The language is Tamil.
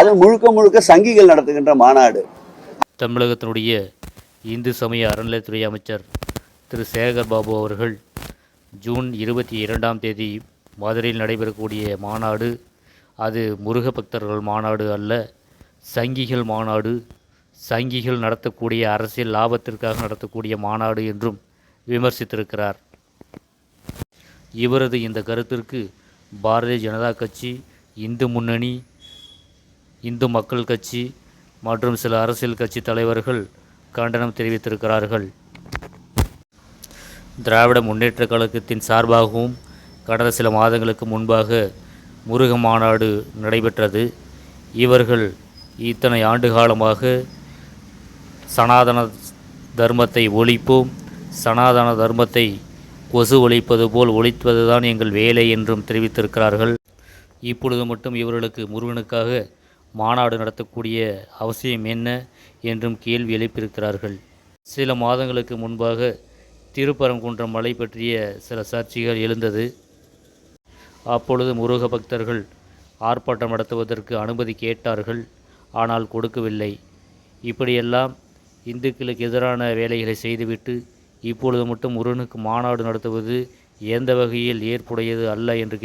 அது முழுக்க முழுக்க சங்கிகள் நடத்துகின்ற மாநாடு. தமிழகத்தினுடைய இந்து சமய அறநிலையத்துறை அமைச்சர் திரு சேகர் பாபு அவர்கள் ஜூன் இருபத்தி இரண்டாம் தேதி மதுரையில் நடைபெறக்கூடிய மாநாடு அது முருக பக்தர்கள் மாநாடு அல்ல சங்கிகள் மாநாடு சங்கிகள் நடத்தக்கூடிய அரசியல் லாபத்திற்காக நடத்தக்கூடிய மாநாடு என்றும் விமர்சித்திருக்கிறார். இவரது இந்த கருத்திற்கு பாரதிய ஜனதா கட்சி இந்து முன்னணி இந்து மக்கள் கட்சி மற்றும் சில அரசியல் கட்சி தலைவர்கள் கண்டனம் தெரிவித்திருக்கிறார்கள். திராவிட முன்னேற்ற கழகத்தின் சார்பாகவும் கடந்த சில மாதங்களுக்கு முன்பாக முருக மாநாடு நடைபெற்றது. இவர்கள் இத்தனை ஆண்டு காலமாக சனாதன தர்மத்தை ஒழிப்போம் சனாதன தர்மத்தை கொசு ஒழிப்பது போல் ஒழிப்பதுதான் எங்கள் வேலை என்றும் தெரிவித்திருக்கிறார்கள். இப்பொழுது மட்டும் இவர்களுக்கு முருகனுக்காக மாநாடு நடத்தக்கூடிய அவசியம் என்ன என்றும் கேள்வி எழுப்பியிருக்கிறார்கள். சில மாதங்களுக்கு முன்பாக திருப்பரங்குன்றம் மலை பற்றிய சில சர்ச்சைகள் எழுந்தது. அப்பொழுது முருக பக்தர்கள் ஆர்ப்பாட்டம் நடத்துவதற்கு அனுமதி கேட்டார்கள். ஆனால் கொடுக்கவில்லை. இப்படியெல்லாம் இந்துக்களுக்கு எதிரான வேலைகளை செய்துவிட்டு இப்பொழுது மட்டும் முருகனுக்கு மாநாடு நடத்துவது எந்த வகையில் ஏற்புடையது அல்ல என்று